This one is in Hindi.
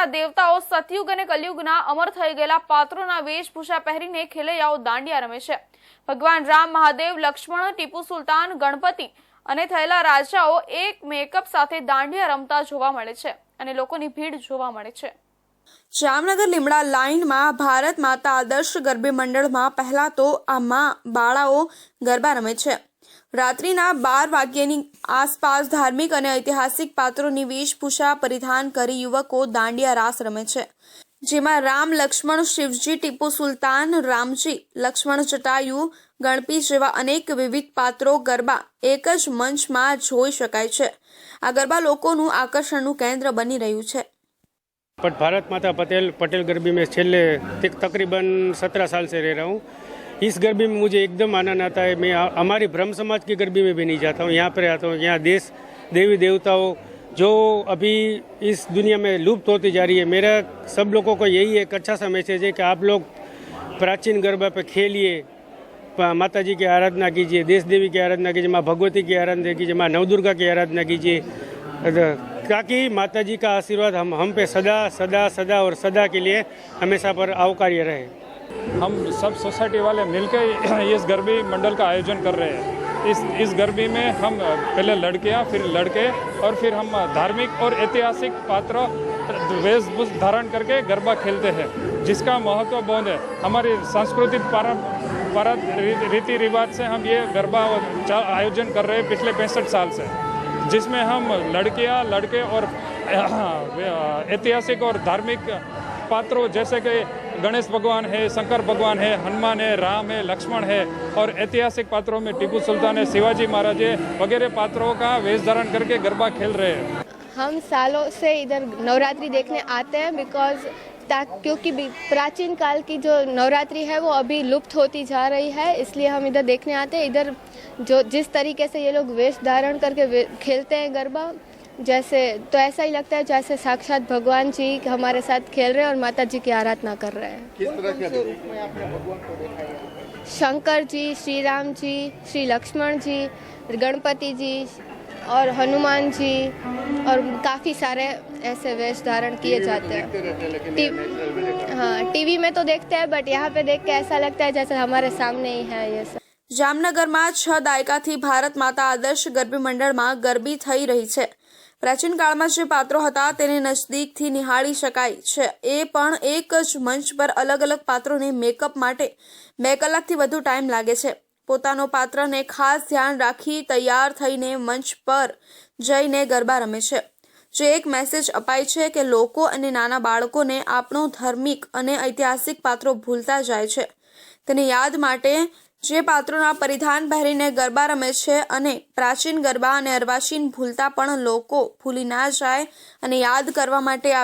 સમયના દેવતાઓ સતયુગ અને કલયુગના અમર થઈ ગયેલા પાત્રોના વેશભૂષા પહેરીને ખેલૈયાઓ દાંડિયા રમે છે. ભગવાન રામ, મહાદેવ, લક્ષ્મણ, ટીપુ સુલતાન, ગણપતિ અને થયેલા રાજાઓ એક મેકઅપ સાથે દાંડિયા રમતા જોવા મળે છે અને લોકોની ભીડ જોવા મળે છે. જામનગર લીમડા લાઇનમાં ભારત માતા આદર્શ ગરબી મંડળમાં પહેલા તો આ માં બાળાઓ ગરબા રમે છે. રાત્રિના બાર વાગ્યાની આસપાસ ધાર્મિક અને ઐતિહાસિક પાત્રોની વેશભૂષા પરિધાન કરી યુવકો દાંડિયા રાસ રમે છે. જેમાં રામ, લક્ષ્મણ, શિવજી, ટીપુ સુલતાન, રામજી, લક્ષ્મણ જટાયુ, ગણપી જેવા અનેક વિવિધ પાત્રો ગરબા એક જ મંચમાં જોઈ શકાય છે. આ ગરબા લોકોનું આકર્ષણનું કેન્દ્ર બની રહ્યું છે. ભારત માતા પટેલ પટેલ ગરબી મેં છેલ્લે તકરીબન સતરા સાલ સે રહે રહા. હું इस गरबी में मुझे एकदम आनंद आता है। मैं हमारे ब्रह्म समाज की गरबी में भी नहीं जाता हूँ। यहाँ पर आता हूँ। यहाँ देश, देवी देवताओं जो अभी इस दुनिया में लुप्त होती जा रही है, मेरा सब लोगों को यही एक अच्छा सा मैसेज है कि आप लोग प्राचीन गरबा पर खेलिए। माता जी की आराधना कीजिए देश देवी की आराधना कीजिए, माँ भगवती की आराधना कीजिए, माँ नवदुर्गा की आराधना कीजिए। ताकि माता जी का आशीर्वाद हम हम पे सदा सदा सदा और सदा के लिए हमेशा पर आवकार्य रहे। हम सब सोसाइटी वाले मिलकर इस गरबी मंडल का आयोजन कर रहे हैं। इस इस गरबी में हम पहले लड़कियाँ, फिर लड़के और फिर हम धार्मिक और ऐतिहासिक पात्र वेशभूष धारण करके गरबा खेलते हैं, जिसका महत्व बहुत है। हमारी सांस्कृतिक पारंपरा रीति रिवाज से हम ये गरबा आयोजन कर रहे हैं पिछले पैंसठ साल से, जिसमें हम लड़कियाँ, लड़के और ऐतिहासिक और धार्मिक पात्रों जैसे कि गणेश भगवान है, शंकर भगवान है, हनुमान है, राम है, लक्ष्मण है और ऐतिहासिक पात्रों में टीपू सुल्तान है, शिवाजी महाराज है, वगैरह पात्रों का वेश धारण करके गरबा खेल रहे हैं। हम सालों से इधर नवरात्रि देखने आते हैं बिकॉज़ क्योंकि प्राचीन काल की जो नवरात्रि है वो अभी लुप्त होती जा रही है, इसलिए हम इधर देखने आते हैं। इधर जो जिस तरीके से ये लोग वेश धारण करके खेलते हैं गरबा जैसे तो ऐसा ही लगता है जैसे साक्षात भगवान जी हमारे साथ खेल रहे हैं और माता जी की आराधना कर रहे हैं किस तरह के रूप में आपने भगवान को देखा है शंकर जी श्री राम जी श्री लक्ष्मण जी गणपति जी और हनुमान जी और काफ़ी सारे ऐसे वेश धारण किए जाते देखते हैं रहते हैं लेकिन टी- ये नेचुरल में देखा हाँ टीवी में तो देखते हैं बट यहाँ पे देख के ऐसा लगता है जैसे हमारे सामने ही है ये सब જામનગરમાં છ દાયકાથી ભારત માતા આદર્શ ગરબી મંડળમાં ગરબી થઈ રહી છે પ્રાચીન કાળમાં જે પાત્રો હતા તેને નજદીકથી નિહાળી શકાય છે. એ પણ એક જ મંચ પર અલગ અલગ પાત્રોને મેકઅપ માટે બે કલાકથી વધુ ટાઈમ લાગે છે. પોતાનો પાત્રને ખાસ ધ્યાન રાખી તૈયાર થઈને મંચ પર જઈને ગરબા રમે છે. જે એક મેસેજ અપાય છે કે લોકો અને નાના બાળકોને આપણો ધાર્મિક અને ઐતિહાસિક પાત્રો ભૂલતા જાય છે. તેને યાદ માટે જે પાત્રોના પરિધાન પહેરીને ગરબા રમે છે અને પ્રાચીન ગરબા અને અર્વાચીન ભૂલતા પણ લોકો ભૂલી ના જાય અને યાદ કરવા માટે આ